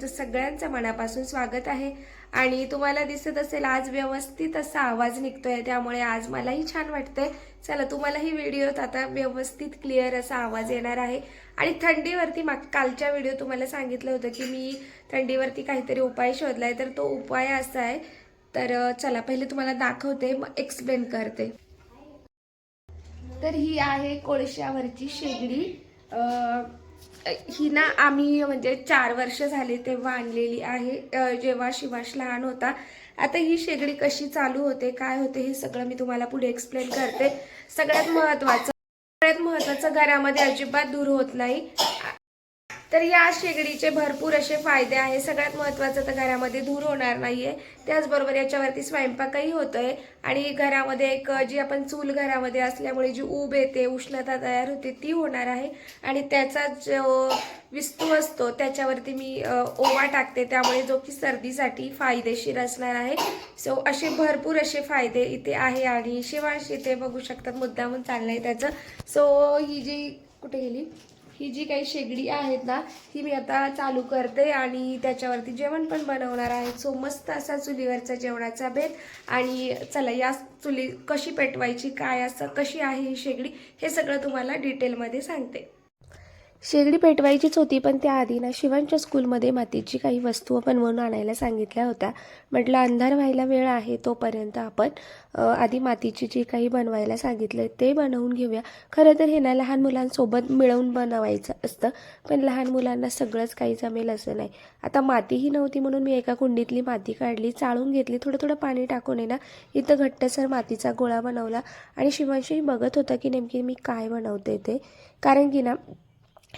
तुमचं सगळ्यांचं मनापासून स्वागत आहे. आणि तुम्हाला दिसत असेल आज व्यवस्थित असा आवाज निघतोय त्यामुळे आज मलाही छान वाटतंय. चला तुम्हालाही व्हिडिओत आता व्यवस्थित क्लिअर असा आवाज येणार आहे. आणि थंडीवरती माग कालच्या व्हिडिओ तुम्हाला सांगितलं होतं की मी थंडीवरती काहीतरी उपाय शोधलाय तर तो उपाय असा आहे. तर चला पहिले तुम्हाला दाखवते मग एक्सप्लेन करते. तर ही आहे कोळशावरची शेगडी. ही ना आम्ही म्हणजे चार वर्ष झाले तेव्हा आणलेली आहे जेव्हा शिवाश लहान होता. आता ही शेगडी कशी चालू होते काय होते हे सगळं मी तुम्हाला पुढे एक्सप्लेन करते. सगळ्यात महत्त्वाचं सगळ्यात महत्त्वाचं घरामध्ये अजिबात दूर होत नाही. तर या शेगडीचे भरपूर असे फायदे आहे. सगळ्यात महत्त्वाचं तर घरामध्ये धूर होणार नाही आहे त्याचबरोबर याच्यावरती स्वयंपाकही होतो आहे आणि घरामध्ये एक जी आपण चूल घरामध्ये असल्यामुळे जी ऊब येते उष्णता तयार होते ती होणार आहे. आणि त्याचा जो विस्तू असतो त्याच्यावरती मी ओवा टाकते. त्यामुळे जो की सर्दीसाठी फायदेशीर असणार आहे. सो असे भरपूर असे फायदे इथे आहे. आणि शिवाश इथे बघू शकतात मुद्दामून आहे त्याचं. सो ही जी कुठे गेली? ही जी काही शेगडी आहेत ना ही मी आता चालू करते आणि त्याच्यावरती जेवण पण बनवणार आहे. सो मस्त असा चुलीवरचा जेवणाचा भेद आणि चला या चुली कशी पेटवायची काय असं कशी आहे ही शेगडी हे सगळं तुम्हाला डिटेलमध्ये सांगते. शेगडी पेटवायचीच होती पण त्याआधी ना शिवांच्या स्कूलमध्ये मातीची काही वस्तू बनवून आणायला सांगितल्या होत्या. म्हटलं अंधार व्हायला वेळ आहे तोपर्यंत आपण आधी मातीची जी काही बनवायला सांगितलं ते बनवून घेऊया. खरं तर हे ना लहान मुलांसोबत मिळवून बनवायचं असतं पण लहान मुलांना सगळंच काही जमेल असं नाही. आता मातीही नव्हती म्हणून मी एका कुंडीतली माती काढली चाळून घेतली थोडं थोडं पाणी टाकून आहे ना इथं घट्टसर मातीचा गोळा बनवला. आणि शिवांशी बघत होता की नेमकी मी काय बनवते ते. कारण की ना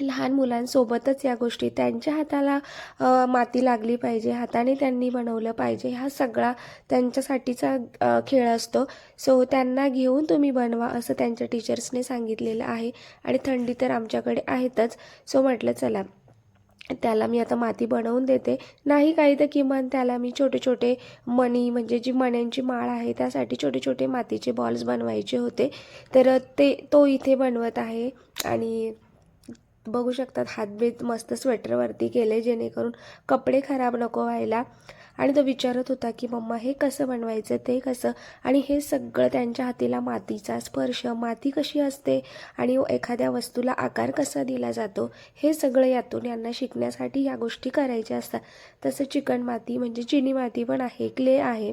लहान मुलांसोबतच या गोष्टी. त्यांच्या हाताला माती लागली पाहिजे हाताने त्यांनी बनवलं पाहिजे. हा सगळा त्यांच्यासाठीचा खेळ असतो. सो त्यांना घेऊन तुम्ही बनवा असं त्यांच्या टीचर्सने सांगितलेलं आहे. आणि थंडी तर आमच्याकडे आहेतच. सो म्हटलं चला त्याला मी आता माती बनवून देते. नाही काही तर किमान त्याला मी छोटे छोटे मणी म्हणजे जी मण्यांची माळ आहे त्यासाठी छोटे छोटे मातीचे बॉल्स बनवायचे होते. तर ते तो इथे बनवत आहे. आणि बघू शकतात. हातबीत मस्त स्वेटरवरती केले जेणेकरून कपडे खराब नको व्हायला. आणि तो विचारत होता की मम्मा हे कसं बनवायचं? ते कसं? आणि हे सगळं त्यांच्या हातीला मातीचा स्पर्श माती कशी असते? आणि एखाद्या वस्तूला आकार कसा दिला जातो? हे सगळं यातून यांना शिकण्यासाठी या गोष्टी करायच्या असतात. तसं चिकण माती म्हणजे चिनी माती पण आहे क्ले आहे.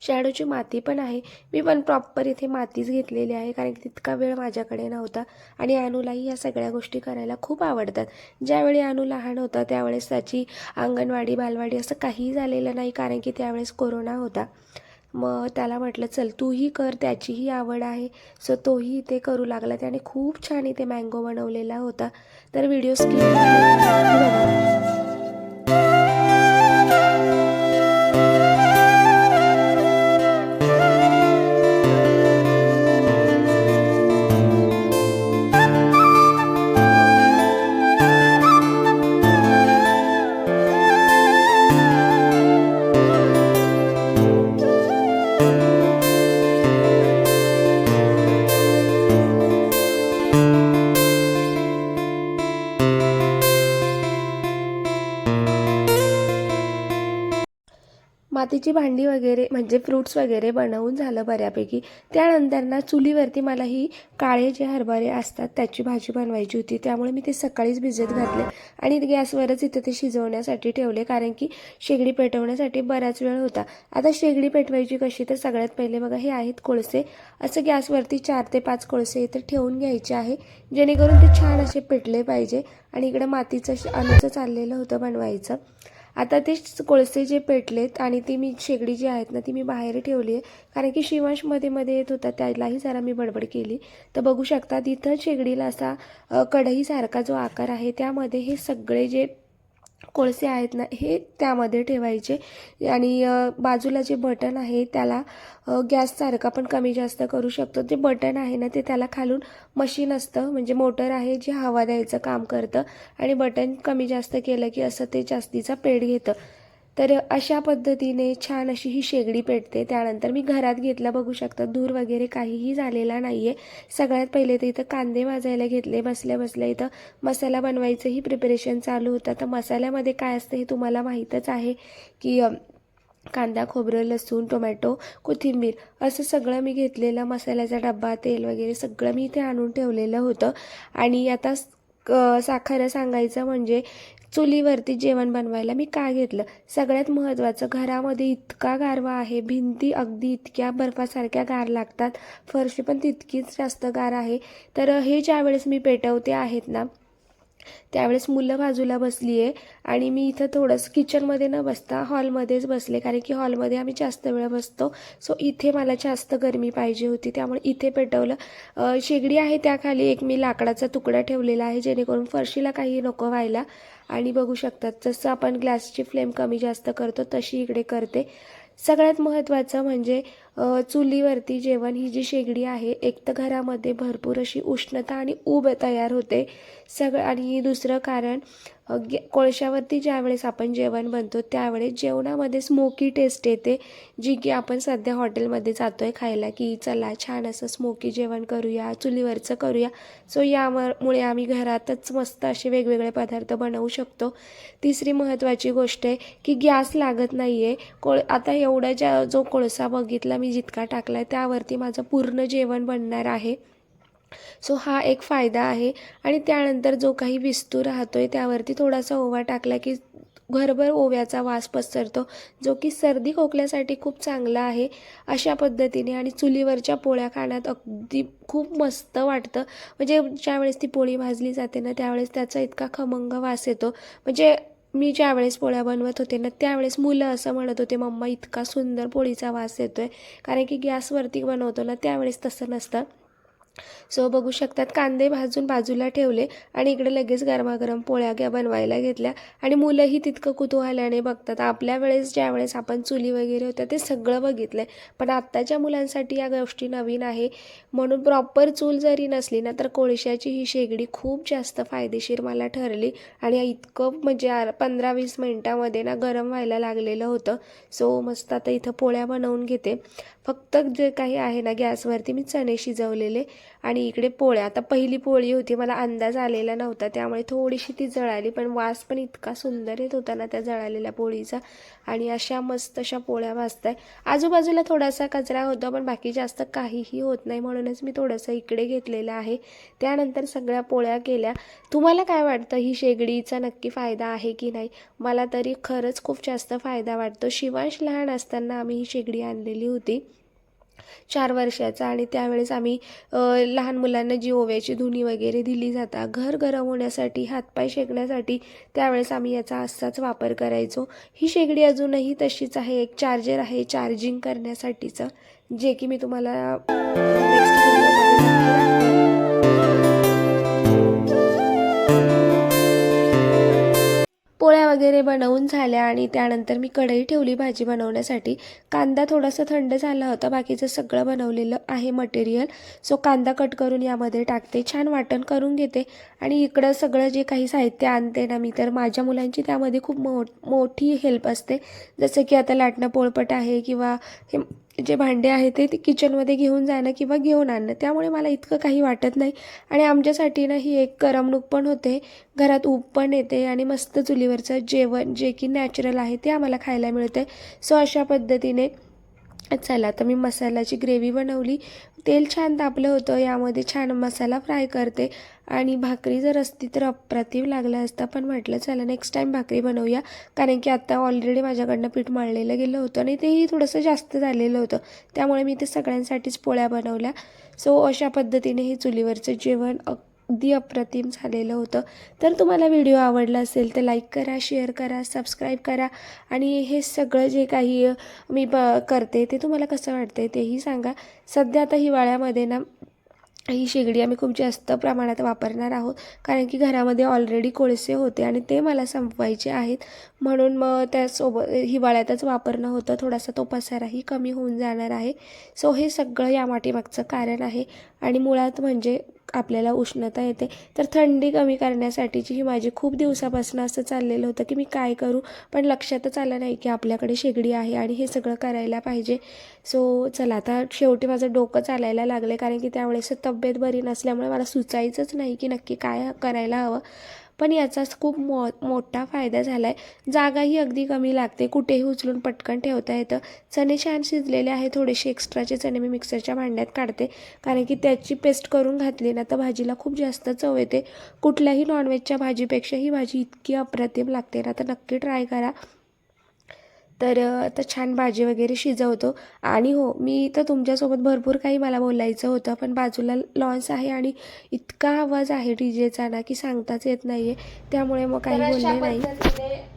शॅडोची माती पण आहे. मी पण प्रॉपर इथे मातीच घेतलेली आहे कारण की तितका वेळ माझ्याकडे नव्हता. आणि अनुलाही या सगळ्या गोष्टी करायला खूप आवडतात. ज्यावेळी अनु लहान होता त्यावेळेस त्याची अंगणवाडी बालवाडी असं काहीही झालेलं नाही कारण की त्यावेळेस कोरोना होता. मग त्याला म्हटलं चल तूही कर त्याचीही आवड आहे. सो तोही इथे करू लागला. त्याने खूप छान इथे मँगो बनवलेला होता. तर व्हिडिओ स्किप मातीची भांडी वगैरे म्हणजे फ्रूट्स वगैरे बनवून झालं बऱ्यापैकी. त्यानंतर ना चुलीवरती मला ही काळे जे हरभरे असतात त्याची भाजी बनवायची होती. त्यामुळे मी ते सकाळीच भिजत घातले आणि गॅसवरच इथे ते शिजवण्यासाठी ठेवले. कारण की शेगडी पेटवण्यासाठी बराच वेळ होता. आता शेगडी पेटवायची कशी तर सगळ्यात पहिले बघा हे आहेत कोळसे. असं गॅसवरती चार ते पाच कोळसे इथे ठेवून घ्यायचे आहे. जेणेकरून ते छान असे पेटले पाहिजे. आणि इकडं मातीचं श- अनुचं चाललेलं होतं बनवायचं. आता तेच कोळसे जे पेटलेत आणि ती मी शेगडी जी आहेत ना ती मी बाहेर ठेवली आहे. कारण की शिवांशमध्ये मध्ये येत होता त्यालाही जरा मी बडबड केली. तर बघू शकता तिथं शेगडीला असा कढईसारखा जो आकार आहे त्यामध्ये हे सगळे जे कोळसे आहेत ना हे त्यामध्ये ठेवायचे. आणि बाजूला जे बटन आहे त्याला गॅससारखा पण कमी जास्त करू शकतो. जे बटन आहे ना ते त्याला खालून मशीन असतं. म्हणजे मोटर आहे जे हवा द्यायचं काम करतं आणि बटन कमी जास्त केलं की असं ते जास्तीचा पेड घेतं. तर अशा पद्धतीने छान अशी ही शेगडी पेटते. त्यानंतर मी घरात घेतला बघू शकता धूर वगैरे काहीही झालेला नाही आहे सगळ्यात पहिले तर इथं कांदे भाजायला घेतले बसल्या बसल्या इथं मसाला बनवायचंही प्रिपरेशन चालू होतं. तर मसाल्यामध्ये काय असतं हे तुम्हाला माहीतच आहे की कांदा खोबरं लसूण टोमॅटो कोथिंबीर असं सगळं मी घेतलेलं मसाल्याचा डब्बा तेल वगैरे सगळं मी इथे आणून ठेवलेलं होतं. आणि आता क- साखरं सांगायचं म्हणजे चुलीवरती जेवण बनवायला मी का घेतलं? सगळ्यात महत्त्वाचं घरामध्ये इतका गारवा आहे भिंती अगदी इतक्या बर्फासारख्या गार लागतात. फरशी पण तितकीच जास्त गार आहे. तर हे ज्यावेळेस मी पेटवते आहेत ना त्यावेळेस मुलं बाजूला बसली आहे आणि मी इथं थोडंसं किचनमध्ये न बसता हॉलमध्येच बसले कारण की हॉलमध्ये आम्ही जास्त वेळ बसतो. सो इथे मला जास्त गरमी पाहिजे होती त्यामुळे इथे पेटवलं. शेगडी आहे त्याखाली एक मी लाकडाचा तुकडा ठेवलेला आहे जेणेकरून फरशीला काही नको व्हायला. आणि बघू शकतात जसं आपण ग्लासची फ्लेम कमी जास्त करतो तशी इकडे करते. सगळ्यात महत्त्वाचं म्हणजे चुलीवरती जेवण ही जी शेगडी आहे एक तर घरामध्ये भरपूर अशी उष्णता आणि ऊब तयार होते. सगळं आणि दुसरं कारण गे कोळशावरती ज्यावेळेस आपण जेवण बनतो त्यावेळेस जेवणामध्ये स्मोकी टेस्ट येते जी की आपण सध्या हॉटेलमध्ये जातो आहे खायला की चला छान असं स्मोकी जेवण करूया चुलीवरचं करूया. सो यामुळे आम्ही घरातच मस्त असे वेगवेगळे पदार्थ बनवू शकतो. तिसरी महत्त्वाची गोष्ट आहे की गॅस लागत नाही आहे कोळ आता एवढा ज्या जो कोळसा बघितला मी मी जितका टाकला आहे त्यावरती माझं पूर्ण जेवण बनणार आहे. सो हा एक फायदा आहे. आणि त्यानंतर जो काही विस्तू राहतो आहे त्यावरती थोडासा ओवा टाकला की घरभर ओव्याचा वास पसरतो जो की सर्दी खोकल्यासाठी खूप चांगला आहे अशा पद्धतीने. आणि चुलीवरच्या पोळ्या खाण्यात अगदी खूप मस्त वाटतं. म्हणजे ज्यावेळेस ती पोळी भाजली जाते ना त्यावेळेस त्याचा इतका खमंग वास येतो. म्हणजे मी ज्यावेळेस पोळ्या बनवत होते ना त्यावेळेस मुलं असं म्हणत होते मम्मा इतका सुंदर पोळीचा वास येतोय. कारण की गॅसवरती बनवतो ना त्यावेळेस तसं नसतं. सो बघू शकतात कांदे भाजून बाजूला ठेवले आणि इकडे लगेच गरमागरम पोळ्या घ्या बनवायला घेतल्या. आणि मुलंही तितकं कुतूहलाने बघतात. आपल्या वेळेस ज्या वेळेस आपण चुली वगैरे होत्या ते सगळं बघितलं आहे पण आत्ताच्या मुलांसाठी या गोष्टी नवीन आहे. म्हणून प्रॉपर चूल जरी नसली ना तर कोळशाची ही शेगडी खूप जास्त फायदेशीर मला ठरली. आणि इतकं म्हणजे पंधरा वीस मिनटामध्ये ना गरम व्हायला लागलेलं होतं. सो मस्त आता इथं पोळ्या बनवून घेते. फक्त जे काही आहे ना गॅसवरती मी चणे शिजवलेले आणि इकडे पोळ्या. आता पहिली पोळी होती मला अंदाज आलेला नव्हता त्यामुळे थोडीशी ती जळाली पण वास पण इतका सुंदर येत होता ना त्या जळालेल्या पोळीचा. आणि अशा मस्त अशा पोळ्या भाजताय. आजूबाजूला थोडासा कचरा होता पण बाकी जास्त काहीही होत नाही म्हणूनच मी थोडंसं इकडे घेतलेलं आहे. त्यानंतर सगळ्या पोळ्या केल्या. तुम्हाला काय वाटतं? ही शेगडीचा नक्की फायदा आहे की नाही? मला तरी खरंच खूप जास्त फायदा वाटतो. शिवांश लहान असताना आम्ही ही शेगडी आणलेली होती. चार वर्षाचा आणि त्यावेळेस आम्ही लहान मुलांना जी ओव्याची धुनी वगैरे दिली जातात घर गरम होण्यासाठी हातपाय शेकण्यासाठी त्यावेळेस आम्ही याचा असाच वापर करायचो. ही शेगडी अजूनही तशीच आहे. एक चार्जर आहे चार्जिंग करण्यासाठीचं जे की मी तुम्हाला नेक्स्ट वगैरे बनवून झाल्या आणि त्यानंतर मी कढई ठेवली भाजी बनवण्यासाठी. कांदा थोडासा थंड झाला होता बाकीचं सगळं बनवलेलं आहे मटेरियल सो कांदा कट करून यामध्ये टाकते छान वाटण करून घेते. आणि इकडं सगळं जे काही साहित्य आणते ना मी तर माझ्या मुलांची त्यामध्ये खूप मो मोठी हेल्प असते. जसं की आता लाटणं पोळपट आहे किंवा हे जे भांडे आहे ते ते किचनमध्ये घेऊन जाणं किंवा घेऊन आणणं. त्यामुळे मला इतकं काही वाटत नाही. आणि आमच्यासाठी ना ही एक करमणूक पण होते. घरात ऊब पण येते आणि मस्त चुलीवरचं जेवण जे की नॅचरल आहे ते आम्हाला खायला मिळते सो अशा पद्धतीने चला तर मी मसाल्याची ग्रेव्ही बनवली. तेल छान तापलं होतं यामध्ये छान मसाला फ्राय करते. आणि भाकरी जर असती तर अप्रतिम लागला असता पण म्हटलं चला नेक्स्ट टाईम भाकरी बनवूया. कारण की आत्ता ऑलरेडी माझ्याकडनं पीठ मळलेलं गेलं होतं आणि तेही थोडंसं जास्त झालेलं होतं. त्यामुळे मी ते सगळ्यांसाठीच पोळ्या बनवल्या. सो अशा पद्धतीने हे चुलीवरचं जेवण अगदी अप्रतिम झालेलं होतं. तर तुम्हाला व्हिडिओ आवडला असेल तर लाईक करा शेअर करा सबस्क्राईब करा आणि हे सगळं जे काही मी ब करते ते तुम्हाला कसं वाटतं तेही सांगा. सध्या आता हिवाळ्यामध्ये ना ही शेगडी आम्ही खूप जास्त प्रमाणात वापरणार आहोत. कारण की घरामध्ये ऑलरेडी कोळसे होते आणि ते मला संपवायचे आहेत. म्हणून मग त्यासोबत हिवाळ्यातच वापरणं होतं. थोडासा तो पसाराही कमी होऊन जाणार आहे. सो हे सगळं या मागचं कारण आहे. आणि मुळात म्हणजे आपल्याला उष्णता येते तर थंडी कमी करण्यासाठीची ही माझी खूप दिवसापासून असं चाललेलं होतं की मी काय करू? पण लक्षातच आलं नाही की आपल्याकडे शेगडी आहे आणि हे सगळं करायला पाहिजे. सो चला आता शेवटी माझं डोकं चालायला लागलं कारण की त्यावेळेस तब्येत बरी नसल्यामुळे मला सुचायचंच नाही की नक्की काय करायला हवं. पण याचाच खूप मो मोठा फायदा झाला आहे जागाही अगदी कमी लागते. कुठेही उचलून पटकन ठेवता येतं. चणे छान शिजलेले आहे थोडेसे एक्स्ट्राचे चणे मी मिक्सरच्या भांड्यात काढते. कारण की त्याची पेस्ट करून घातली ना तर भाजीला खूप जास्त चव येते. कुठल्याही नॉनव्हेजच्या भाजीपेक्षा ही भाजी इतकी अप्रतिम लागते ना तर नक्की ट्राय करा. तर आता छान भाजी वगैरे शिजवतो. आणि हो मी तर तुमच्यासोबत भरपूर काही मला बोलायचं होतं पण बाजूला लॉन्स आहे आणि इतका आवाज आहे डी जेचा ना की सांगताच येत नाही आहे त्यामुळे मग काही बोलले नाही.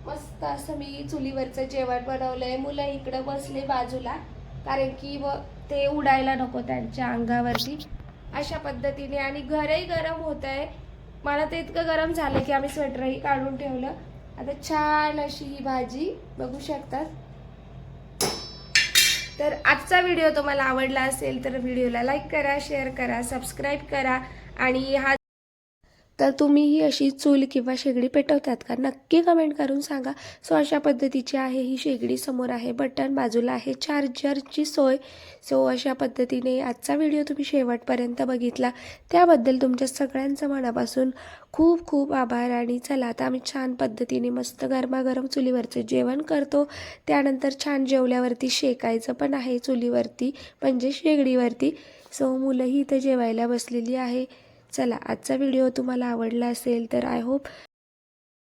मस्त असं मी चुलीवरचं जेवण बनवलंय. मुलं इकडं बसले बाजूला कारण की व ते उडायला नको त्यांच्या अंगावरती. अशा पद्धतीने आणि घरही गरम होत आहे मला तर इतकं गरम झालं की आम्ही स्वेटरही काढून ठेवलं. आता छान अशी ही भाजी बघू शकतात. तर आजचा व्हिडिओ तुम्हाला आवडला असेल तर व्हिडिओला लाईक करा शेअर करा सबस्क्राईब करा आणि हा तर तुम्ही ही अशी चूल किंवा शेगडी पेटवतात का? नक्की कमेंट करून सांगा. सो अशा पद्धतीची आहे ही शेगडी. समोर आहे बटन बाजूला आहे चार्जरची सोय. सो अशा पद्धतीने आजचा व्हिडिओ तुम्ही शेवटपर्यंत बघितला. त्याबद्दल तुमच्या सगळ्यांचं मनापासून खूप खूप आभार आणि चला आता आम्ही छान पद्धतीने मस्त गरमागरम चुलीवरचं जेवण करतो. त्यानंतर छान जेवल्यावरती शेकायचं पण आहे चुलीवरती म्हणजे शेगडीवरती. सो मुलंही इथं जेवायला बसलेली आहे. चला आजचा व्हिडिओ तुम्हाला आवडला असेल तर आय होप